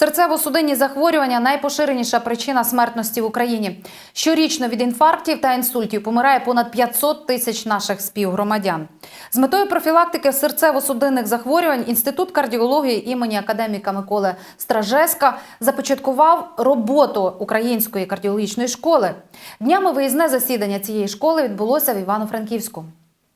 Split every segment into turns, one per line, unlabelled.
Серцево-судинні захворювання найпоширеніша причина смертності в Україні. Щорічно від інфарктів та інсультів помирає понад 500 тисяч наших співгромадян. З метою профілактики серцево-судинних захворювань Інститут кардіології імені академіка Миколи Стражеска започаткував роботу Української кардіологічної школи. Днями виїзне засідання цієї школи відбулося в Івано-Франківську.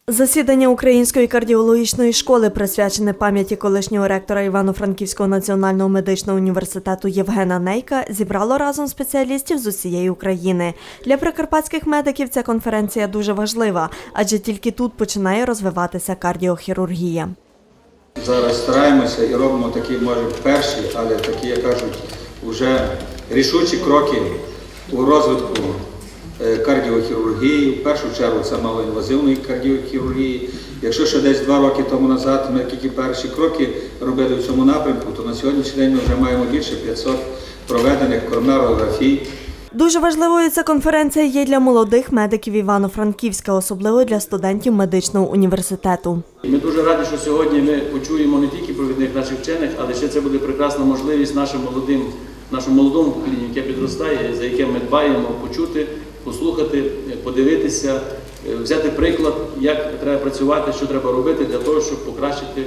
Засідання Української кардіологічної школи присвячене пам'яті колишнього ректора Івано-Франківського національного медичного університету Євгена Нейка зібрало разом спеціалістів з усієї України. Для прикарпатських медиків ця конференція дуже важлива, адже тільки тут починає розвиватися кардіохірургія.
Зараз стараємося і робимо такі, може, перші, але такі, як кажуть, вже рішучі кроки у розвитку кардіохірургії. В першу чергу це малоінвазивної кардіохірургії. Якщо ще десь два роки тому назад ми тільки перші кроки робили в цьому напрямку, то на сьогоднішній день ми вже маємо більше 500 проведених коронарографій.
Дуже важливою ця конференція є для молодих медиків Івано-Франківська, особливо для студентів медичного університету.
Ми дуже раді, що сьогодні ми почуємо не тільки провідних наших вчених, але ще це буде прекрасна можливість нашим молодим, нашому молодому поколінню, яке підростає, за яке ми дбаємо, почути, послухати, подивитися, е, взяти приклад, як треба працювати, що треба робити для того, щоб покращити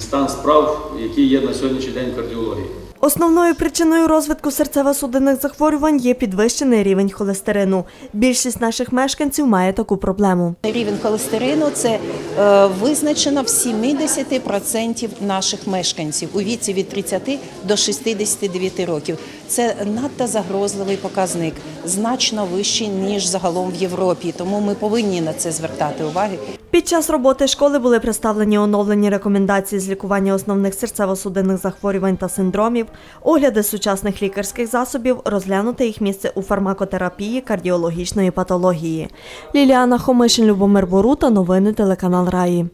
стан справ, які є на сьогоднішній день в кардіології.
Основною причиною розвитку серцево-судинних захворювань є підвищений рівень холестерину. Більшість наших мешканців має таку проблему.
Рівень холестерину це е, визначено в 70% наших мешканців у віці від 30 до 69 років. Це надто загрозливий показник, значно вищий ніж загалом в Європі. Тому ми повинні на це звертати увагу.
Під час роботи школи були представлені оновлені рекомендації з лікування основних серцево-судинних захворювань та синдромів, огляди сучасних лікарських засобів, розглянути їх місце у фармакотерапії кардіологічної патології. Ліліана Хомишин, Любомир Борута, новини телеканал Раї.